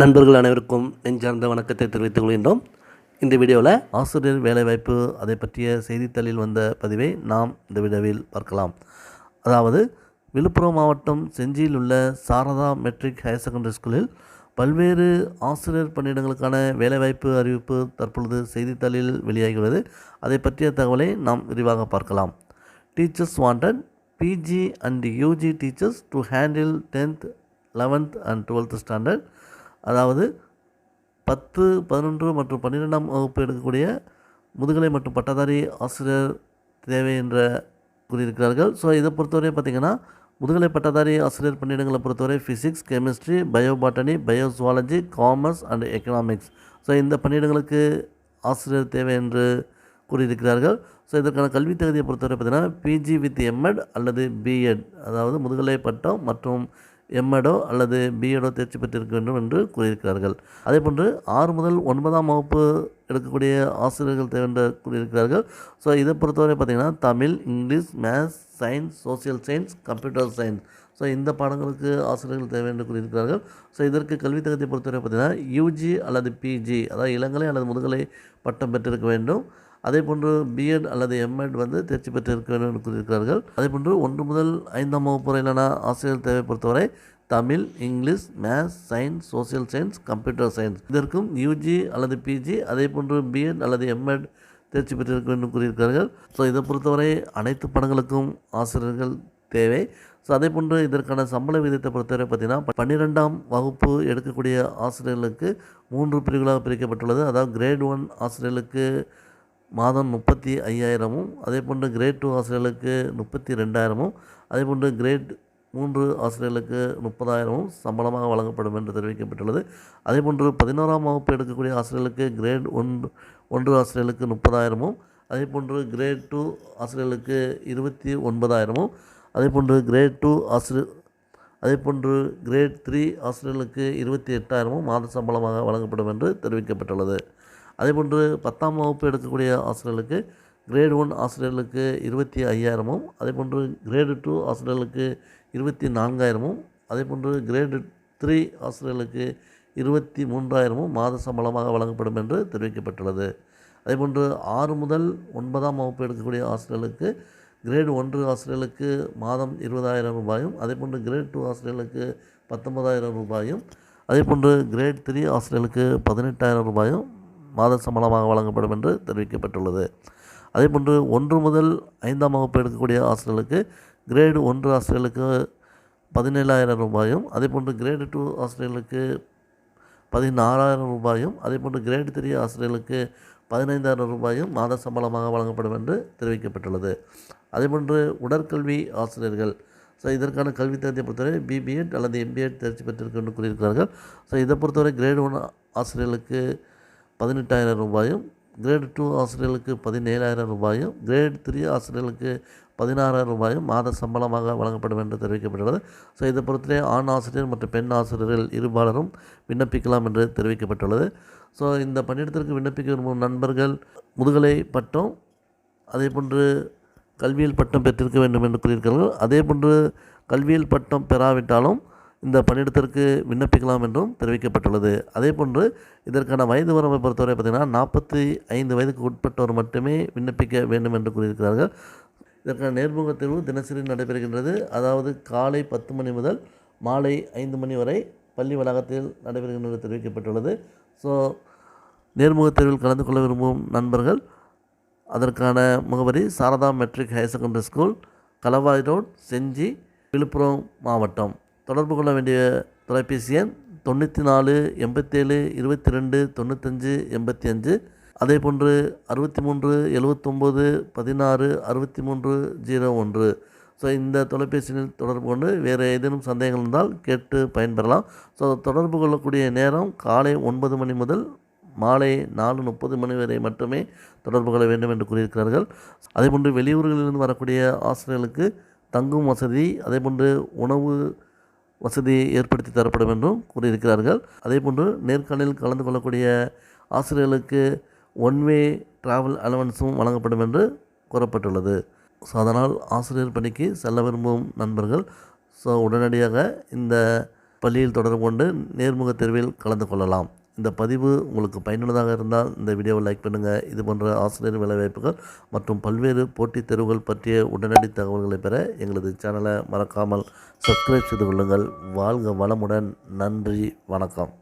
நண்பர்கள் அனைவருக்கும் நெஞ்சார்ந்த வணக்கத்தை தெரிவித்துக் கொள்கின்றோம். இந்த வீடியோவில் ஆசிரியர் வேலைவாய்ப்பு அதை பற்றிய செய்தித்தாளில் வந்த பதிவை நாம் இந்த வீடியோவில் பார்க்கலாம். அதாவது விழுப்புரம் மாவட்டம் செஞ்சியில் உள்ள சாரதா மெட்ரிக் ஹையர் செகண்டரி ஸ்கூலில் பல்வேறு ஆசிரியர் பணியிடங்களுக்கான வேலைவாய்ப்பு அறிவிப்பு தற்பொழுது செய்தித்தாளில் வெளியாகியுள்ளது. அதை பற்றிய தகவலை நாம் விரிவாக பார்க்கலாம். Teachers wanted PG and UG teachers to handle tenth eleventh and twelfth standard. அதாவது பத்து பதினொன்று மற்றும் பன்னிரெண்டாம் வகுப்பு எடுக்கக்கூடிய முதுகலை மற்றும் பட்டதாரி ஆசிரியர் தேவை என்ற கூறியிருக்கிறார்கள். ஸோ இதை பொறுத்தவரை பார்த்திங்கன்னா முதுகலை பட்டதாரி ஆசிரியர் பணியிடங்களை பொறுத்தவரை physics chemistry bio botany bio zoology commerce and economics so இந்த பணியிடங்களுக்கு ஆசிரியர் தேவை என்று கூறியிருக்கிறார்கள். ஸோ இதற்கான கல்வி தகுதியை பொறுத்தவரை பார்த்திங்கன்னா பிஜி வித் எம்எட் அல்லது பிஎட் அதாவது முதுகலை பட்டம் மற்றும் எம்எடோ அல்லது பிஎடோ தேர்ச்சி பெற்றிருக்க வேண்டும் என்று கூறியிருக்கிறார்கள். அதேபோன்று ஆறு முதல் ஒன்பதாம் வகுப்பு எடுக்கக்கூடிய ஆசிரியர்கள் தேவை என்று கூறியிருக்கிறார்கள். ஸோ இதை பொறுத்தவரை பார்த்திங்கன்னா Tamil English maths science social science computer science so இந்த பாடங்களுக்கு ஆசிரியர்கள் தேவை என்று கூறியிருக்கிறார்கள். ஸோ இதற்கு கல்வி தகுதியை பொறுத்தவரை பார்த்திங்கன்னா யூஜி அல்லது பிஜி அதாவது இளங்கலை அல்லது முதுகலை பட்டம் பெற்றிருக்க வேண்டும். அதே போன்று பிஎட் அல்லது எம்எட் வந்து தேர்ச்சி பெற்றிருக்க வேண்டும் என்று கூறியிருக்கிறார்கள். அதே போன்று ஒன்று முதல் ஐந்தாம் வகுப்பு வரையிலான ஆசிரியர் தேவை பொறுத்தவரை Tamil English maths science social science computer science. இதற்கும் யூஜி அல்லது பிஜி அதே போன்று பிஎட் அல்லது எம்எட் தேர்ச்சி பெற்றிருக்க வேண்டும் கூறியிருக்கிறார்கள். ஸோ இதை பொறுத்தவரை அனைத்து படங்களுக்கும் ஆசிரியர்கள் தேவை. ஸோ அதே போன்று இதற்கான சம்பள விகிதத்தை பொறுத்தவரை பார்த்திங்கன்னா பன்னிரெண்டாம் வகுப்பு எடுக்கக்கூடிய ஆசிரியர்களுக்கு மூன்று பிரிவுகளாக பிரிக்கப்பட்டுள்ளது. அதாவது கிரேட் ஒன் ஆசிரியர்களுக்கு மாதம் முப்பத்தி ஐயாயிரமும் அதே போன்று கிரேட் டூ ஆசிரியர்களுக்கு முப்பத்தி ரெண்டாயிரமும் அதே போன்று கிரேட் மூன்று ஆசிரியர்களுக்கு முப்பதாயிரமும் சம்பளமாக வழங்கப்படும் என்று தெரிவிக்கப்பட்டுள்ளது. அதே போன்று பதினோராம் வகுப்பு எடுக்கக்கூடிய ஆசிரியர்களுக்கு கிரேட் ஒன்று ஒன்று ஆசிரியர்களுக்கு முப்பதாயிரமும் அதே போன்று கிரேட் டூ ஆசிரியர்களுக்கு இருபத்தி ஒன்பதாயிரமும் அதே போன்று கிரேட் டூ ஆசிரியர் அதே போன்று கிரேட் த்ரீ ஆசிரியர்களுக்கு இருபத்தி எட்டாயிரமும் மாத சம்பளமாக வழங்கப்படும் என்று தெரிவிக்கப்பட்டுள்ளது. அதேபோன்று பத்தாம் வகுப்பு எடுக்கக்கூடிய ஆசிரியர்களுக்கு கிரேட் ஒன் ஆசிரியர்களுக்கு இருபத்தி ஐயாயிரமும் அதேபோன்று கிரேடு டூ ஆசிரியர்களுக்கு இருபத்தி நான்காயிரமும் அதேபோன்று கிரேடு த்ரீ ஆசிரியர்களுக்கு இருபத்தி மூன்றாயிரமும் மாத சம்பளமாக வழங்கப்படும் என்று தெரிவிக்கப்பட்டுள்ளது. அதேபோன்று ஆறு முதல் ஒன்பதாம் வகுப்பு எடுக்கக்கூடிய ஆசிரியர்களுக்கு கிரேடு ஒன்று ஆசிரியர்களுக்கு மாதம் இருபதாயிரம் ரூபாயும் அதேபோன்று கிரேட் டூ ஆசிரியர்களுக்கு பத்தொன்பதாயிரம் ரூபாயும் அதேபோன்று கிரேட் த்ரீ ஆசிரியர்களுக்கு பதினெட்டாயிரம் ரூபாயும் மாத சம்பளமாக வழங்கப்படும் என்று தெரிவிக்கப்பட்டுள்ளது. அதேபோன்று ஒன்று முதல் ஐந்தாம் வகுப்பு எடுக்கக்கூடிய ஆசிரியர்களுக்கு கிரேடு ஒன்று ஆசிரியர்களுக்கு பதினேழாயிரம் ரூபாயும் அதேபோன்று கிரேடு டூ ஆசிரியர்களுக்கு பதினாறாயிரம் ரூபாயும் அதேபோன்று கிரேடு த்ரீ ஆசிரியர்களுக்கு பதினைந்தாயிரம் ரூபாயும் மாத சம்பளமாக வழங்கப்படும் என்று தெரிவிக்கப்பட்டுள்ளது. அதேபோன்று உடற்கல்வி ஆசிரியர்கள் ஸோ இதற்கான கல்வி தகுதியை பொறுத்தவரை பிபிஎட் அல்லது எம்பிஎட் தேர்ச்சி பெற்றிருக்கு என்று கூறியிருக்கிறார்கள். ஸோ இதை பொறுத்தவரை கிரேடு ஒன் ஆசிரியர்களுக்கு பதினெட்டாயிரம் ரூபாயும் கிரேட் டூ ஆசிரியர்களுக்கு பதினேழாயிரம் ரூபாயும் கிரேட் த்ரீ ஆசிரியர்களுக்கு பதினாறாயிரம் ரூபாயும் மாத சம்பளமாக வழங்கப்படும் என்று தெரிவிக்கப்பட்டுள்ளது ஸோ இதை பொறுத்தவரை ஆண் ஆசிரியர் மற்றும் பெண் ஆசிரியர்கள் இருபாலரும் விண்ணப்பிக்கலாம் என்று தெரிவிக்கப்பட்டுள்ளது. ஸோ இந்த பணியிடத்திற்கு விண்ணப்பிக்க விரும்பும் நண்பர்கள் முதுகலை பட்டம் அதே போன்று கல்வியில் பட்டம் பெற்றிருக்க வேண்டும் என்று கூறியிருக்கிறார்கள். அதே போன்று கல்வியில் பட்டம் பெறாவிட்டாலும் இந்த பணியிடத்திற்கு விண்ணப்பிக்கலாம் என்றும் தெரிவிக்கப்பட்டுள்ளது. அதே போன்று இதற்கான வயது வரம்பை பொறுத்தவரை பார்த்திங்கன்னா நாற்பத்தி ஐந்து வயதுக்கு உட்பட்டவர் மட்டுமே விண்ணப்பிக்க வேண்டும் என்று கூறியிருக்கிறார்கள். இதற்கான நேர்முக தேர்வு தினசரி நடைபெறுகின்றது. அதாவது காலை பத்து மணி முதல் மாலை ஐந்து மணி வரை பள்ளி வளாகத்தில் நடைபெறுகின்றது தெரிவிக்கப்பட்டுள்ளது. ஸோ நேர்முக தேர்வில் கலந்து கொள்ள விரும்பும் நண்பர்கள் அதற்கான முகவரி Sarada matric higher secondary school Kalavai road Gingee Villupuram மாவட்டம். தொடர்பு கொள்ள வேண்டிய தொலைபேசி எண் தொண்ணூற்றி நாலு எண்பத்தேழு இருபத்தி ரெண்டு தொண்ணூத்தஞ்சு எண்பத்தி அஞ்சு அதே போன்று அறுபத்தி மூன்று எழுவத்தொம்போது பதினாறு அறுபத்தி மூன்று ஜீரோ ஒன்று. ஸோ இந்த தொலைபேசியில் தொடர்பு கொண்டு வேறு ஏதேனும் சந்தேகங்கள் இருந்தால் கேட்டு பயன்பெறலாம். ஸோ தொடர்பு கொள்ளக்கூடிய நேரம் காலை ஒன்பது மணி முதல் மாலை நாலு முப்பது மணி வரை மட்டுமே தொடர்பு கொள்ள வேண்டும் என்று கூறியிருக்கிறார்கள். அதேபோன்று வெளியூர்களிலிருந்து வரக்கூடிய ஆசிரியர்களுக்கு தங்கும் வசதி அதேபோன்று உணவு வசதி ஏற்படுத்தி தரப்படும் என்றும் கூறியிருக்கிறார்கள். அதேபோன்று நேர்காணலில் கலந்து கொள்ளக்கூடிய ஆசிரியர்களுக்கு ஒன் வே ட்ராவல் அலவன்ஸும் வழங்கப்படும் என்று கூறப்பட்டுள்ளது. ஸோ அதனால் ஆசிரியர் பணிக்கு செல்ல விரும்பும் நண்பர்கள் ஸோ உடனடியாக இந்த பள்ளியில் தொடர்பு கொண்டு நேர்முக தேர்வில் கலந்து கொள்ளலாம். இந்த பதிவு உங்களுக்கு பயனுள்ளதாக இருந்தால் இந்த வீடியோவை லைக் பண்ணுங்கள் இது போன்ற ஆசிரியர் வேலைவாய்ப்புகள் மற்றும் பல்வேறு போட்டித் தேர்வுகள் பற்றிய உடனடி தகவல்களை பெற எங்களது சேனலை மறக்காமல் சப்ஸ்கிரைப் செய்து கொள்ளுங்கள். வாழ்க வளமுடன். நன்றி. வணக்கம்.